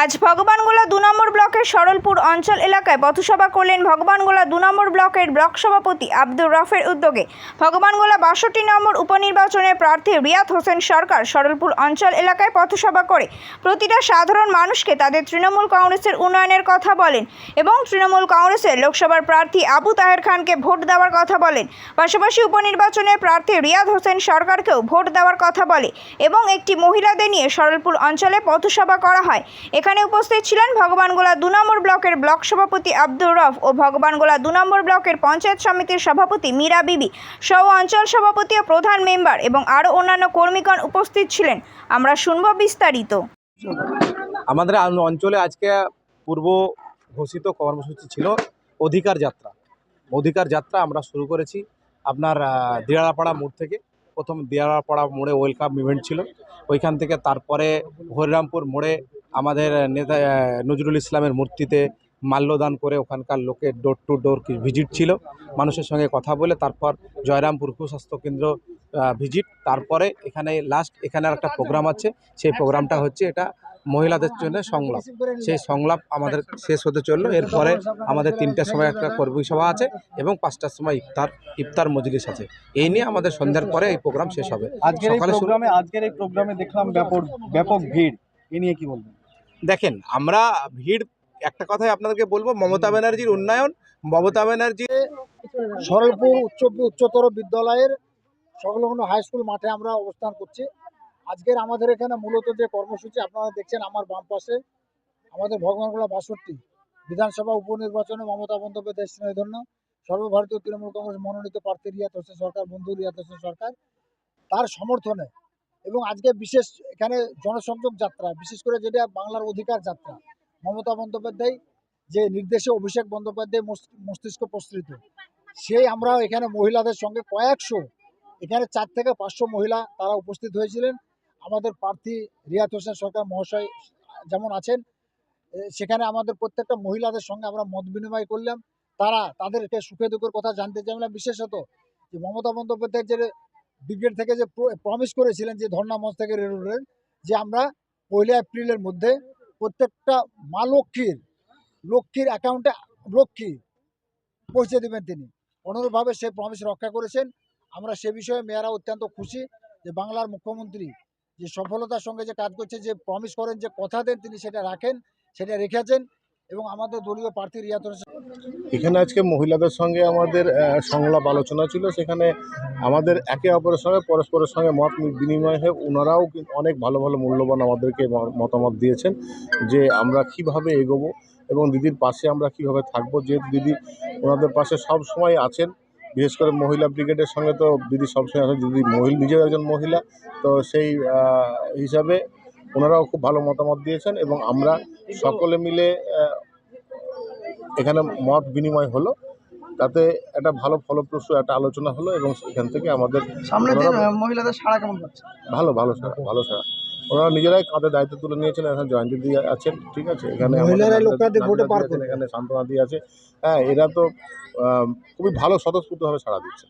আজ ভগবানগোলা দু নম্বর ব্লকের সরলপুর অঞ্চল এলাকায় পথসভা করলেন ভগবানগোলা দু নম্বর ব্লকের ব্লক সভাপতি আব্দুর রফের উদ্যোগে। ভগবানগোলা বাষট্টি নম্বর উপনির্বাচনের প্রার্থী রিয়াদ হোসেন সরকার সরলপুর অঞ্চল এলাকায় পথসভা করে। প্রতিটা সাধারণ মানুষকে তাদের তৃণমূল কংগ্রেসের উন্নয়নের কথা বলেন এবং তৃণমূল কংগ্রেসের লোকসভার প্রার্থী আবু তাহের খানকে ভোট দেওয়ার কথা বলেন। পাশাপাশি উপনির্বাচনের প্রার্থী রিয়াদ হোসেন সরকারকেও ভোট দেওয়ার কথা বলে এবং একটি মহিলাদের নিয়ে সরলপুর অঞ্চলে পথসভা করা হয়। এখানে উপস্থিত ছিলেন ভগবানগোলা দু নম্বর ব্লকের ব্লক সভাপতি আব্দুর রফ ও ভগবানগোলা দু নম্বর ব্লকের পঞ্চায়েত সমিতির সভাপতি মীরা বিবি সহ অঞ্চল সভাপতি ও প্রধান মেম্বার এবং আরও অন্যান্য কর্মীগণ উপস্থিত ছিলেন। আমরা শুনব বিস্তারিত। আমাদের অঞ্চলে আজকে পূর্ব ঘোষিত কর্মসূচি ছিল অধিকার যাত্রা। অধিকার যাত্রা আমরা শুরু করেছি আপনার আহ, দিয়াড়াপাড়া মোড় থেকে। প্রথম দিয়ারাপাড়া মোড়ে ওয়েলকাম ইভেন্ট ছিল। ওইখান থেকে তারপরে হরিরামপুর মোড়ে আমাদের নেতা নজরুল ইসলামের মূর্তিতে মাল্যদান করে ওখানকার লোকের ডোর টু ডোর ভিজিট ছিল। মানুষের সঙ্গে কথা বলে তারপর জয়রামপুর কুস্বাস্থ্য কেন্দ্র ভিজিট তারপরে এখানে লাস্ট এখানে একটা প্রোগ্রাম আছে। সেই প্রোগ্রামটা হচ্ছে এটা মহিলাদের জন্য সংলাপ। সেই সংলাপ আমাদের শেষ হতে চলল। এরপরে আমাদের তিনটার সময় একটা কর্মী সভা আছে এবং পাঁচটার সময় ইফতার ইফতার মজলিস আছে। এই নিয়ে আমাদের সন্ধ্যার পরে এই প্রোগ্রাম শেষ হবে। আজকের প্রোগ্রামে আজকের এই প্রোগ্রামে দেখলাম ব্যাপক ব্যাপক ভিড়। এ নিয়ে কি বলবেন? দেখেন আমরা ভিড় একটা কথাই আপনাদেরকে বলব মমতা ব্যানার্জির উন্নয়ন মমতা ব্যানার্জি সরলপুর উচ্চ উচ্চতর বিদ্যালয়ের সংলগ্ন হাই স্কুল মাঠে আমরা অবস্থান করছি। আজকের আমাদের এখানে মূলত যে কর্মসূচি, আপনারা দেখছেন আমার বাম পাশে আমাদের ভগবানগোলা বাষট্টি, বিধানসভা উপনির্বাচনে মমতা বন্দ্যোপাধ্যায় স্নেহধন্য সর্বভারতীয় তৃণমূল কংগ্রেস মনোনীত প্রার্থী রিয়াত হোসেন সরকার, বন্ধু রিয়াত হোসেন সরকার, তার সমর্থনে এবং আজকে বিশেষ এখানে জনসংযোগ যাত্রা, বিশেষ করে যেটা বাংলার অধিকার যাত্রা, মমতা বন্দ্যোপাধ্যায় যে নির্দেশে অভিষেক বন্দ্যোপাধ্যায় মস্তিষ্ক প্রসৃত সেই আমরা এখানে মহিলাদের সঙ্গে কয়েকশো, এখানে চার থেকে পাঁচশো মহিলা তারা উপস্থিত হয়েছিলেন। আমাদের প্রার্থী রিয়াত হোসেন সরকার মহাশয় যেমন আছেন সেখানে আমাদের প্রত্যেকটা মহিলাদের সঙ্গে আমরা মত বিনিময় করলাম। তারা তাদেরকে সুখে দুঃখের কথা জানতে চাইলাম। বিশেষত যে মমতা বন্দ্যোপাধ্যায় যে ব্রিগেড থেকে যে প্রমিস করেছিলেন যে ধর্ণা মঞ্চ থেকে রেলওয়ের যে আমরা পয়লা এপ্রিলের মধ্যে প্রত্যেকটা মা লক্ষ্মীর লক্ষ্মীর অ্যাকাউন্টে লক্ষ্মী পৌঁছে দেবেন তিনি। অনুরূপভাবে সেই প্রমিস রক্ষা করেছেন। আমরা সে বিষয়ে মেয়েরা অত্যন্ত খুশি যে বাংলার মুখ্যমন্ত্রী যে সফলতার সঙ্গে যে কাজ করছে, যে প্রমিস করেন, যে কথা দেন, তিনি সেটা রাখেন, সেটা রেখেছেন এবং আমাদের দলীয় প্রার্থী রিয়াত এখানে আজকে মহিলাদের সঙ্গে আমাদের সংলাপ আলোচনা ছিল। সেখানে আমাদের একে অপরের সঙ্গে, পরস্পরের সঙ্গে মত বিনিময় হয়ে ওনারাও অনেক ভালো ভালো মূল্যবান আমাদেরকে মতামত দিয়েছেন যে আমরা কীভাবে এগোবো এবং দিদির পাশে আমরা কীভাবে থাকব। যেহেতু দিদি ওনাদের পাশে সব সময় আছেন বিশেষ করে মহিলা ব্রিগেডের সঙ্গে তো দিদি সবসময় আছেন দিদি মহিলা নিজেও একজন মহিলা তো সেই হিসাবে ওনারাও খুব ভালো মতামত দিয়েছেন এবং আমরা সকলে মিলে এখানে মত বিনিময় হলো। তাতে একটা ভালো ফলপ্রসূ একটা আলোচনা হলো এবং এখান থেকে আমাদের আহ, মহিলাদের সাড়া কেমন ভালো ভালো সারা ভালো সারা ওনারা নিজেরাই কাঁধে দায়িত্ব তুলে নিয়েছেন এখানে জয়ন্তী দিয়ে আছেন ঠিক আছে? এখানে। এখানে সান্ত্বনা দিয়ে আছে। হ্যাঁ এরা তো খুবই ভালো স্বতঃস্ফূর্তভাবে সাড়া দিচ্ছে।